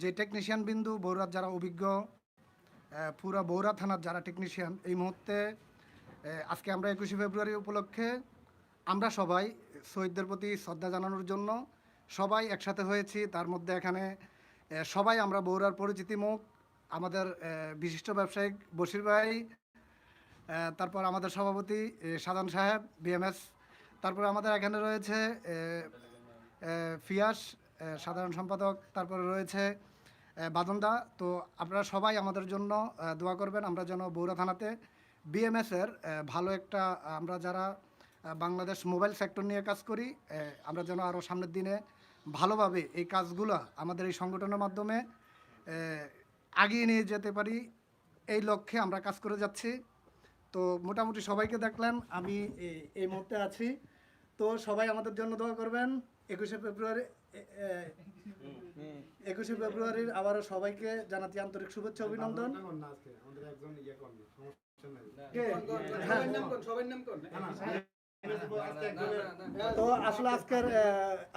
যে টেকনিশিয়ান বিন্দু বৌরার যারা অভিজ্ঞ পুরা বৌরা থানার যারা টেকনিশিয়ান এই মুহূর্তে আজকে আমরা একুশে ফেব্রুয়ারি উপলক্ষে আমরা সবাই শহীদদের প্রতি শ্রদ্ধা জানানোর জন্য সবাই একসাথে হয়েছি। তার মধ্যে এখানে সবাই আমরা বৌরার পরিচিতি মুখ, আমাদের বিশিষ্ট ব্যবসায়িক বশির ভাই তারপর আমাদের সভাপতি সাধারণ সাহেব বিএমএস তারপর আমাদের এখানে রয়েছে ফিয়াস সাধারণ সম্পাদক, তারপরে রয়েছে বাদনদা। তো আপনারা সবাই আমাদের জন্য দোয়া করবেন। আমরা যেন বৌরা থানাতে বিএমএসের ভালো একটা, আমরা যারা বাংলাদেশ মোবাইল সেক্টর নিয়ে কাজ করি আমরা যেন আরও সামনের দিনে ভালোভাবে এই কাজগুলো আমাদের এই সংগঠনের মাধ্যমে আগিয়ে নিয়ে যেতে পারি। এই লক্ষ্যে আমরা কাজ করে যাচ্ছি। তো মোটামুটি সবাইকে দেখলেন, আমি এই মুহূর্তে আছি। তো সবাই আমাদের জন্য দোয়া করবেন। একুশে ফেব্রুয়ারি একুশে ফেব্রুয়ারির আবারও সবাইকে জানাচ্ছি আন্তরিক শুভেচ্ছা অভিনন্দন হ্যাঁ। তো আসলে আজকের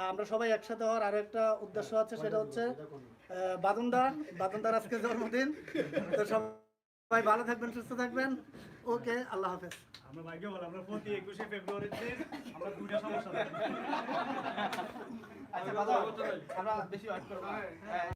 আমরা সবাই একসাথে হওয়ার আরও একটা উদ্দেশ্য আছে সেটা হচ্ছে বাদনদা বাদনদার আজকে জন্মদিন তো সবাই ভালো থাকবেন সুস্থ থাকবেন। ওকে আল্লাহ হাফেজ। আমরা ভাইকে বল আমরা প্রতি একুশে ফেব্রুয়ারিতে আমরা দুইটা সমস্যা আচ্ছা আমরা বেশি ওয়েট করব না। হ্যাঁ।